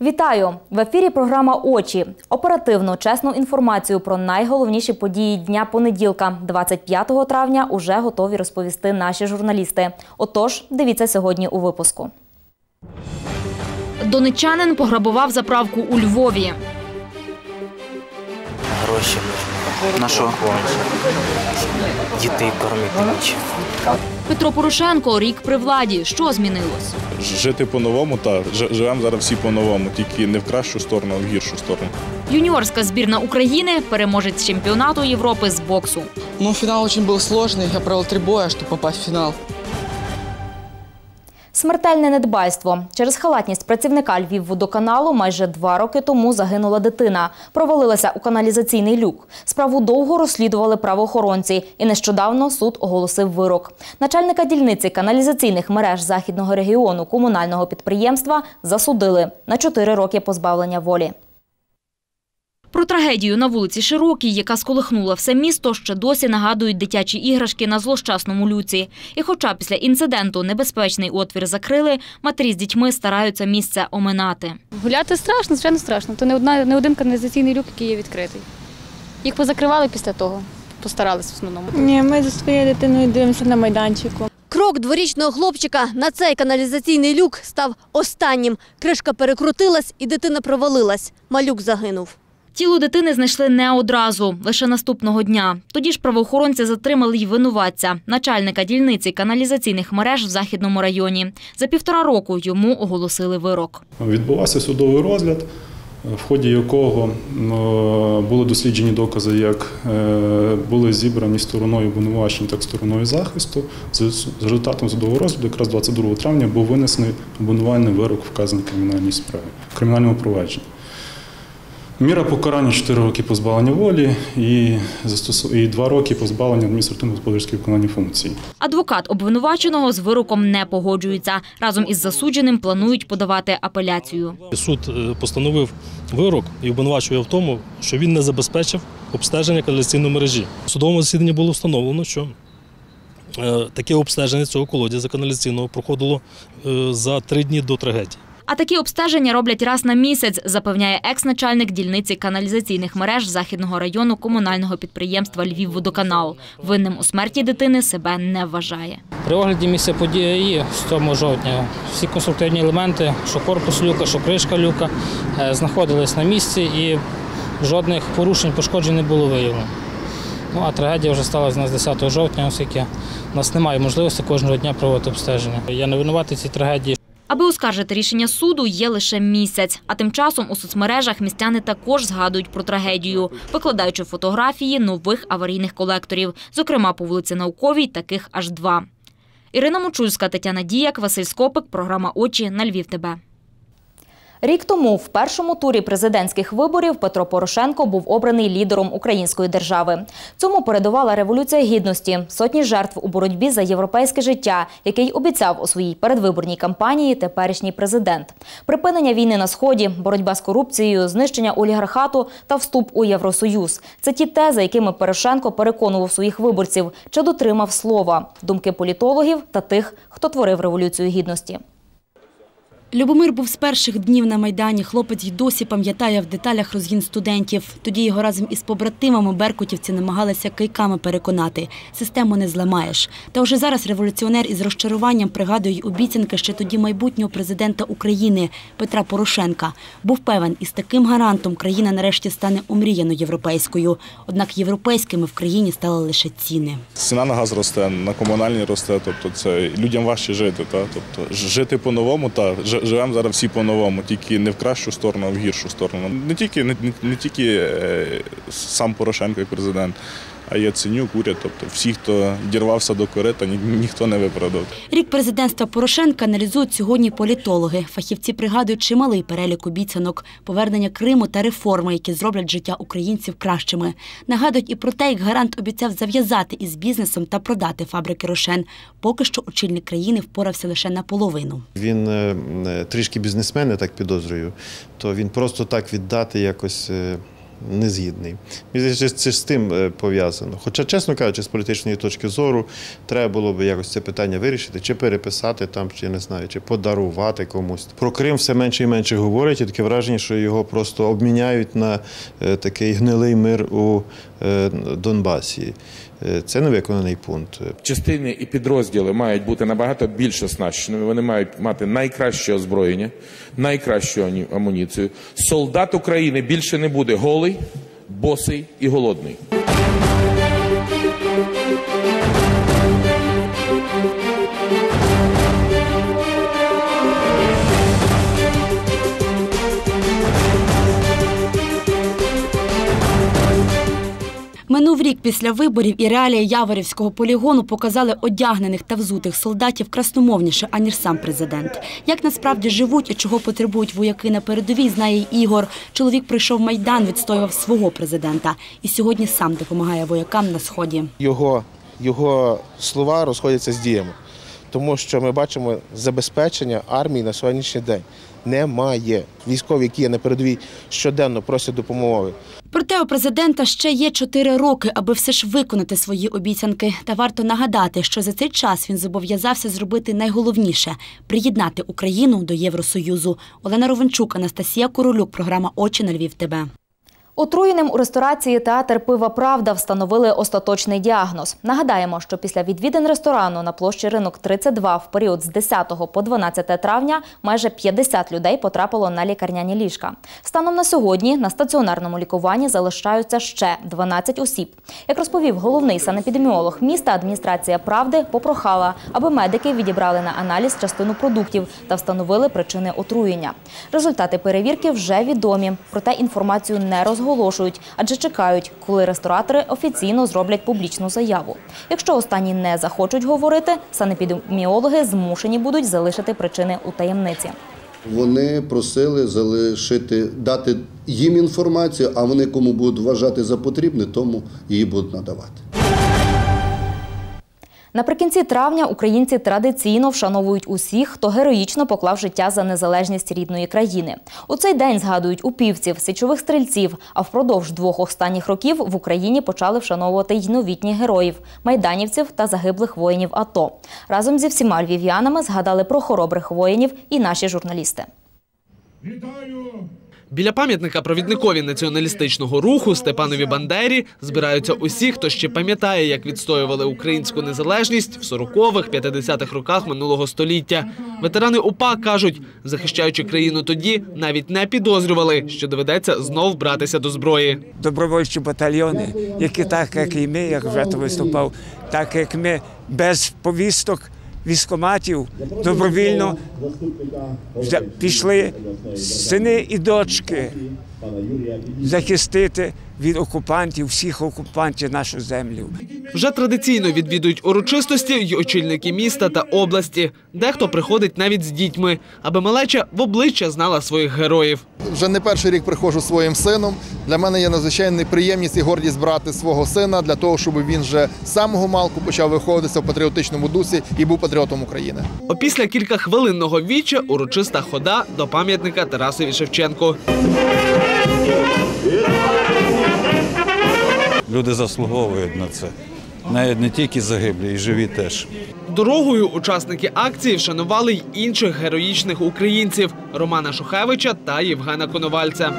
Вітаю! В ефірі програма Очі. Оперативну, чесну інформацію про найголовніші події дня понеділка, 25 травня, уже готові розповісти наші журналісти. Отож, дивіться сьогодні у випуску. Донечанин пограбував заправку у Львові. Гроші. На що? Дітей кормити нічим. Петро Порошенко рік при владі. Що змінилось? Жити по-новому, так. Ж- Живемо зараз всі по-новому, тільки не в кращу сторону, а в гіршу сторону. Юніорська збірна України переможець чемпіонату Європи з боксу. Ну, финал очень был сложный. Я провел три боя, чтобы попасть в финал. Смертельне недбайство. Через халатність працівника Львівводоканалу майже два роки тому загинула дитина. Провалилася у каналізаційний люк. Справу довго розслідували правоохоронці, і нещодавно суд оголосив вирок. Начальника дільниці каналізаційних мереж західного регіону комунального підприємства засудили на чотири роки позбавлення волі. Про трагедію на вулиці Широкій, яка сколихнула все місто, ще досі нагадують дитячі іграшки на злощасному люці. І хоча після інциденту небезпечний отвір закрили, матері з дітьми стараються місце оминати. Гуляти страшно, звичайно страшно. То не, одна, не один каналізаційний люк, який є відкритий. Їх позакривали після того, постарались в основному. Ні, ми за своєю дитиною дивимося на майданчику. Крок дворічного хлопчика на цей каналізаційний люк став останнім. Кришка перекрутилась і дитина провалилась. Малюк загинув. Тіло дитини знайшли не одразу, лише наступного дня. Тоді ж правоохоронці затримали й винуватця, начальника дільниці каналізаційних мереж в Західному районі. За півтора року йому оголосили вирок. Відбувався судовий розгляд, в ході якого були досліджені докази, як е, були зібрані стороною обвинувачень, так і стороною захисту. З результатом судового розгляду, якраз 22 травня, був винесений обвинувальний вирок вказаний кримінальній справі, в кримінальному провадженні. Міра покарання 4 роки позбавлення волі і, застосу... і 2 роки позбавлення адміністративно-господарської виконання функцій. Адвокат обвинуваченого з вироком не погоджується. Разом із засудженим планують подавати апеляцію. Суд е, постановив вирок і обвинувачує в тому, що він не забезпечив обстеження каналізаційної мережі. У судовому засіданні було встановлено, що е, таке обстеження цього колодязя каналізаційного проходило е, за три дні до трагедії. А такі обстеження роблять раз на місяць, запевняє екс-начальник дільниці каналізаційних мереж Західного району комунального підприємства Львівводоканал. Винним у смерті дитини себе не вважає. При огляді місця події 7 жовтня всі конструктивні елементи, що корпус люка, що кришка люка, е, знаходились на місці і жодних порушень, пошкоджень не було виявлено. Ну, а трагедія вже сталася у нас 10 жовтня, оскільки у нас немає можливості кожного дня проводити обстеження. Я не винуватий цій трагедії. Аби оскаржити рішення суду, є лише місяць. А тим часом у соцмережах містяни також згадують про трагедію, викладаючи фотографії нових аварійних колекторів, зокрема по вулиці Науковій, таких аж два. Ірина Мочульська, Тетяна Діяк, Василь Скопик, програма Очі на Львів. ТБ. Рік тому в першому турі президентських виборів Петро Порошенко був обраний лідером української держави. Цьому передувала революція гідності, сотні жертв у боротьбі за європейське життя, який обіцяв у своїй передвиборній кампанії теперішній президент. Припинення війни на сході, боротьба з корупцією, знищення олігархату та вступ у Євросоюз це ті тези, якими Порошенко переконував своїх виборців, чи дотримав слова, думки політологів та тих, хто творив революцію гідності. Любомир був з перших днів на Майдані. Хлопець й досі пам'ятає в деталях розгін студентів. Тоді його разом із побратимами беркутівці намагалися кийками переконати. Систему не зламаєш. Та вже зараз революціонер із розчаруванням пригадує обіцянки ще тоді майбутнього президента України Петра Порошенка. Був певен, із таким гарантом країна нарешті стане омріяно європейською. Однак європейськими в країні стали лише ціни. Ціна на газ росте, на комунальні росте, тобто це людям важче жити. Та? Тобто жити по-новому, та ж- живемо зараз всі по-новому, тільки не в кращу сторону, а в гіршу сторону. Не тільки, не, не, тільки е, сам Порошенко як президент, а Яценюк, уряд, тобто всі, хто дірвався до корита, ні- ніхто не виправдав. Рік президентства Порошенка аналізують сьогодні політологи. Фахівці пригадують чималий перелік обіцянок, повернення Криму та реформи, які зроблять життя українців кращими. Нагадують і про те, як гарант обіцяв зав'язати із бізнесом та продати фабрики Рошен. Поки що очільник країни впорався лише наполовину. Він е, е, трішки бізнесмен, я так підозрюю, то він просто так віддати якось е, не згідний. Це з тим е, пов'язано. Хоча, чесно кажучи, з політичної точки зору треба було б якось це питання вирішити, чи переписати там, чи не знаю, чи подарувати комусь. Про Крим все менше і менше говорять, і таке враження, що його просто обміняють на е, такий гнилий мир у е, Донбасі. Е, Це невиконаний пункт. частини і підрозділи мають бути набагато більш оснащеними. Вони мають мати найкраще озброєння, найкращу амуніцію. Солдат України більше не буде голий, босий і голодний. Минув рік після виборів і реалії Яворівського полігону показали одягнених та взутих солдатів красномовніше, аніж сам президент. Як насправді живуть і чого потребують вояки на передовій, знає Ігор. Чоловік прийшов Майдан, відстоював свого президента. І сьогодні сам допомагає воякам на сході. його, його слова розходяться з діями. Тому що ми бачимо забезпечення армії на сьогоднішній день. Немає. Військові, які є на передовій, щоденно просять допомоги. Проте у президента ще є чотири роки, аби все ж виконати свої обіцянки. Та варто нагадати, що за цей час він зобов'язався зробити найголовніше приєднати Україну до Євросоюзу. Олена Ровенчук, Анастасія Королюк, програма Очі на Львів. ТБ. Отруєним у ресторації театр Пива Правда встановили остаточний діагноз. Нагадаємо, що після відвідин ресторану на площі ринок 32 в період з 10 по 12 травня майже 50 людей потрапило на лікарняні ліжка. Станом на сьогодні на стаціонарному лікуванні залишаються ще 12 осіб. Як розповів головний санепідеміолог міста, адміністрація правди попрохала, аби медики відібрали на аналіз частину продуктів та встановили причини отруєння. Результати перевірки вже відомі, проте інформацію не розголошують, адже чекають, коли ресторатори офіційно зроблять публічну заяву. Якщо останні не захочуть говорити, санепідеміологи змушені будуть залишити причини у таємниці. Вони просили залишити, дати їм інформацію, а вони кому будуть вважати за потрібне, тому її будуть надавати. Наприкінці травня українці традиційно вшановують усіх, хто героїчно поклав життя за незалежність рідної країни. У цей день згадують упівців, січових стрільців. А впродовж двох останніх років в Україні почали вшановувати й новітніх героїв, майданівців та загиблих воїнів АТО. Разом зі всіма львів'янами згадали про хоробрих воїнів і наші журналісти. Біля пам'ятника провідникові націоналістичного руху Степанові Бандері збираються усі, хто ще пам'ятає, як відстоювали українську незалежність в 40-х, 50-х роках минулого століття. Ветерани УПА кажуть, захищаючи країну тоді, навіть не підозрювали, що доведеться знов братися до зброї. добровольчі батальйони, які так, як і ми, як вже виступав, так як ми без повісток військоматів добровільно пішли сини і дочки захистити від окупантів, всіх окупантів нашу землю. Вже традиційно відвідують урочистості й очільники міста та області. Дехто приходить навіть з дітьми, аби малеча в обличчя знала своїх героїв. Вже не перший рік приходжу зі своїм сином. Для мене є надзвичайна приємність і гордість брати свого сина для того, щоб він вже з самого малку почав виходитися в патріотичному дусі і був патріотом України. Опісля кілька хвилинного віча урочиста хода до пам'ятника Тарасові Шевченку. Люди заслуговують на це. Навіть не тільки загиблі, і живі теж. Дорогою учасники акції вшанували й інших героїчних українців Романа Шухевича та Євгена Коновальця.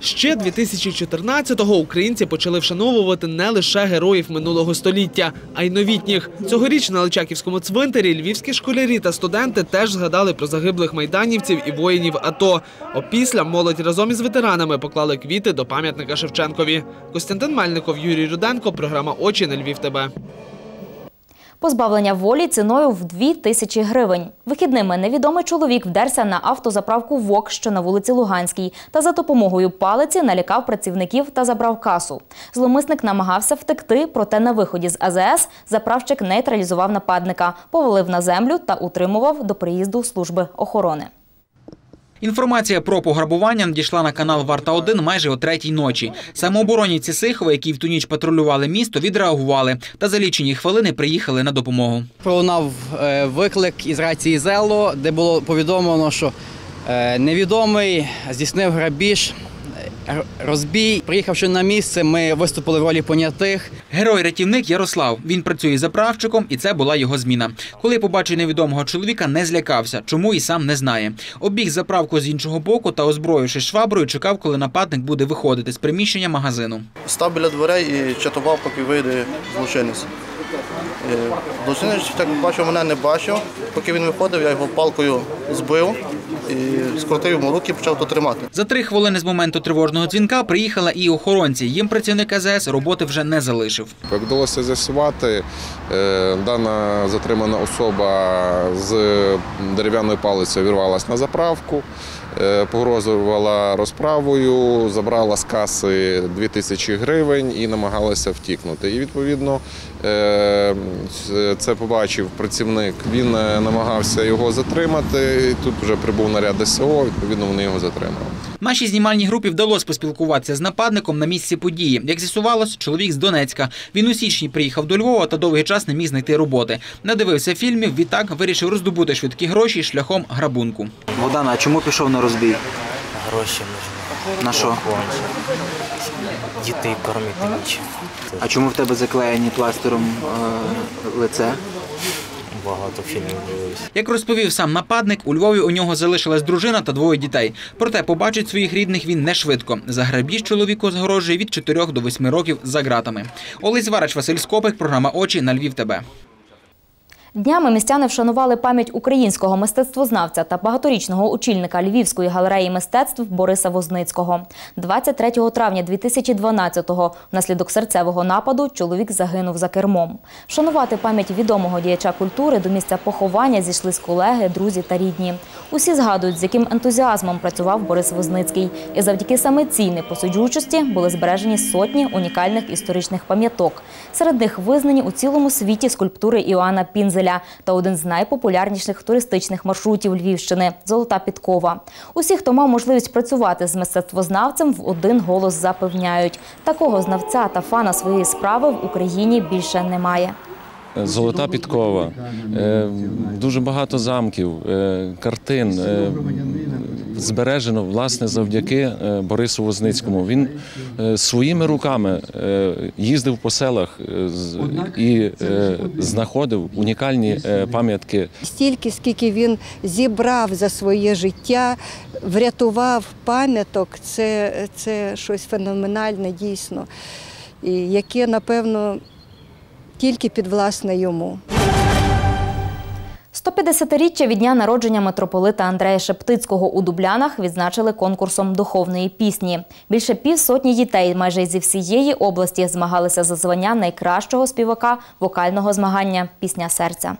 Ще 2014-го українці почали вшановувати не лише героїв минулого століття, а й новітніх. Цьогоріч на Личаківському цвинтарі львівські школярі та студенти теж згадали про загиблих майданівців і воїнів АТО. Опісля молодь разом із ветеранами поклали квіти до пам'ятника Шевченкові. Костянтин Мельников, Юрій Руденко, програма Очі на Львів. ТБ. Позбавлення волі ціною в 2 тисячі гривень. Вихідними невідомий чоловік вдерся на автозаправку ВОК, що на вулиці Луганській, та за допомогою палиці налякав працівників та забрав касу. Зломисник намагався втекти, проте на виході з АЗС заправщик нейтралізував нападника, повалив на землю та утримував до приїзду служби охорони. Інформація про пограбування надійшла на канал Варта 1 майже о третій ночі. Самообороні Сихова, які в ту ніч патрулювали місто, відреагували та за лічені хвилини приїхали на допомогу. Пролунав е, виклик із рації Зело, де було повідомлено, що е, невідомий здійснив грабіж, розбій. Приїхавши на місце, ми виступили в ролі понятих. Герой-рятівник Ярослав. Він працює заправщиком, і це була його зміна. Коли побачив невідомого чоловіка, не злякався, чому і сам не знає. Обіг заправку з іншого боку та, озброївшись шваброю, чекав, коли нападник буде виходити з приміщення магазину. Став біля дверей і чатував, поки вийде злочинець. Е, Злочинець так бачив, мене не бачив. Поки він виходив, я його палкою збив і скрутив йому руки і почав то тримати. За три хвилини з моменту тривожного дзвінка приїхала і охоронці. Їм працівник АЗС роботи вже не залишив. Як вдалося з'ясувати, е, дана затримана особа з дерев'яною палицею вірвалася на заправку, е, погрожувала розправою, забрала з каси 2000 гривень і намагалася втікнути. І відповідно е, це побачив працівник. Він е, намагався його затримати. Тут вже прибув наряд ДСО, відповідно вони його затримали. Нашій знімальній групі вдалося поспілкуватися з нападником на місці події. Як з'ясувалось, чоловік з Донецька. Він у січні приїхав до Львова та довгий час не міг знайти роботи. Надивився фільмів, відтак вирішив роздобути швидкі гроші шляхом грабунку. Богдан, а чому пішов на розбій? Гроші нужні. На що? Дітей кормити нічим. А чому в тебе заклеєні пластиром е, лице? Багато фільмів дивився. Як розповів сам нападник, у Львові у нього залишилась дружина та двоє дітей. Проте побачить своїх рідних він не швидко. За грабіж чоловіку загрожує від 4 до 8 років за ґратами. Олесь Варач, Василь Скопик, програма Очі на Львів. ТБ. Днями містяни вшанували пам'ять українського мистецтвознавця та багаторічного очільника Львівської галереї мистецтв Бориса Возницького. 23 травня 2012-го внаслідок серцевого нападу чоловік загинув за кермом. Вшанувати пам'ять відомого діяча культури до місця поховання зійшлись колеги, друзі та рідні. Усі згадують, з яким ентузіазмом працював Борис Возницький. І завдяки саме цій непосуджучості були збережені сотні унікальних історичних пам'яток. Серед них визнані у цілому світі скульптури Іоанна Пінзеля та один з найпопулярніших туристичних маршрутів Львівщини Золота підкова. Усі, хто мав можливість працювати з мистецтвознавцем, в один голос запевняють. Такого знавця та фана своєї справи в Україні більше немає. Золота підкова, е, дуже багато замків, е, картин е, збережено власне завдяки е, Борису Возницькому. Він е, своїми руками е, їздив по селах і знаходив унікальні пам'ятки Стільки, скільки він зібрав за своє життя, врятував пам'яток, це, це щось феноменальне дійсно, і яке, напевно, тільки підвласне йому. 150-річчя від дня народження митрополита Андрея Шептицького у Дублянах відзначили конкурсом духовної пісні. Більше півсотні дітей майже зі всієї області змагалися за звання найкращого співака вокального змагання Пісня серця.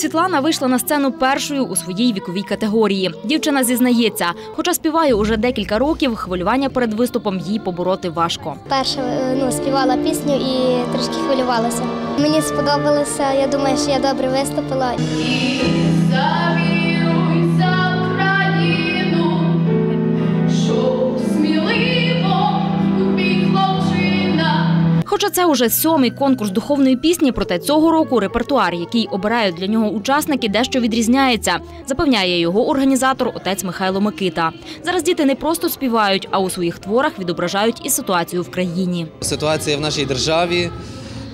Світлана вийшла на сцену першою у своїй віковій категорії. Дівчина зізнається, хоча співає уже декілька років, хвилювання перед виступом їй побороти важко. Перше е, ну, співала пісню і трошки хвилювалася. Мені сподобалося, я думаю, що я добре виступила. Хоча це уже сьомий конкурс духовної пісні, проте цього року репертуар, який обирають для нього учасники, дещо відрізняється, запевняє його організатор отець Михайло Микита. Зараз діти не просто співають, а у своїх творах відображають і ситуацію в країні. Ситуація в нашій державі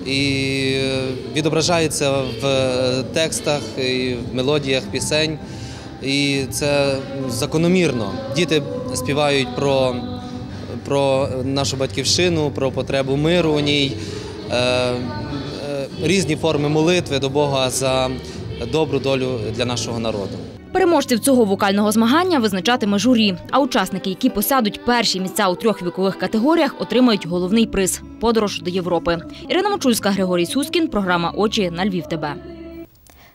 і відображається в текстах, і в мелодіях пісень. І це закономірно. Діти співають про, про нашу батьківщину, про потребу миру у ній, е, е, різні форми молитви до Бога за добру долю для нашого народу. Переможців цього вокального змагання визначатиме журі. А учасники, які посядуть перші місця у трьох вікових категоріях, отримають головний приз подорож до Європи. Ірина Мочульська, Григорій Сускін. Програма Очі на Львів. ТБ.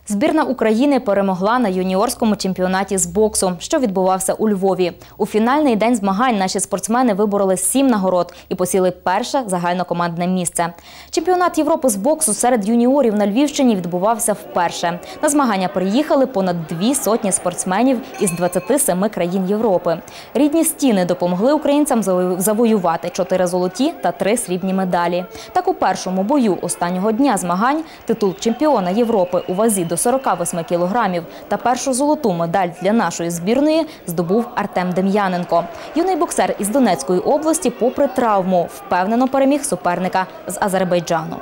Збірна України перемогла на юніорському чемпіонаті з боксу, що відбувався у Львові. У фінальний день змагань наші спортсмени вибороли сім нагород і посіли перше загальнокомандне місце. Чемпіонат Європи з боксу серед юніорів на Львівщині відбувався вперше. На змагання приїхали понад дві сотні спортсменів із 27 країн Європи. Рідні стіни допомогли українцям заво- завоювати чотири золоті та три срібні медалі. Так у першому бою останнього дня змагань титул чемпіона Європи у вазі до 48 кілограмів та першу золоту медаль для нашої збірної здобув Артем Дем'яненко. Юний боксер із Донецької області, попри травму, впевнено переміг суперника з Азербайджану.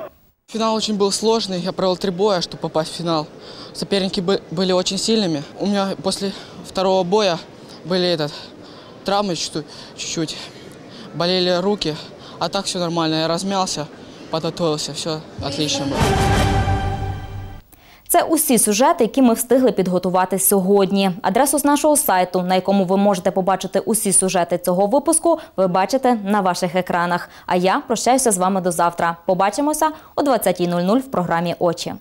Финал очень был сложный. Я провел три боя, чтобы попасть в финал. Соперники бы- были очень сильными. У меня после второго боя были этот, травмы чуть- чуть-чуть. Болели руки. А так все нормально. Я размялся, подготовился. Все отлично было. Це усі сюжети, які ми встигли підготувати сьогодні. Адресу з нашого сайту, на якому ви можете побачити усі сюжети цього випуску, ви бачите на ваших екранах. А я прощаюся з вами до завтра. Побачимося о 20.00 в програмі Очі.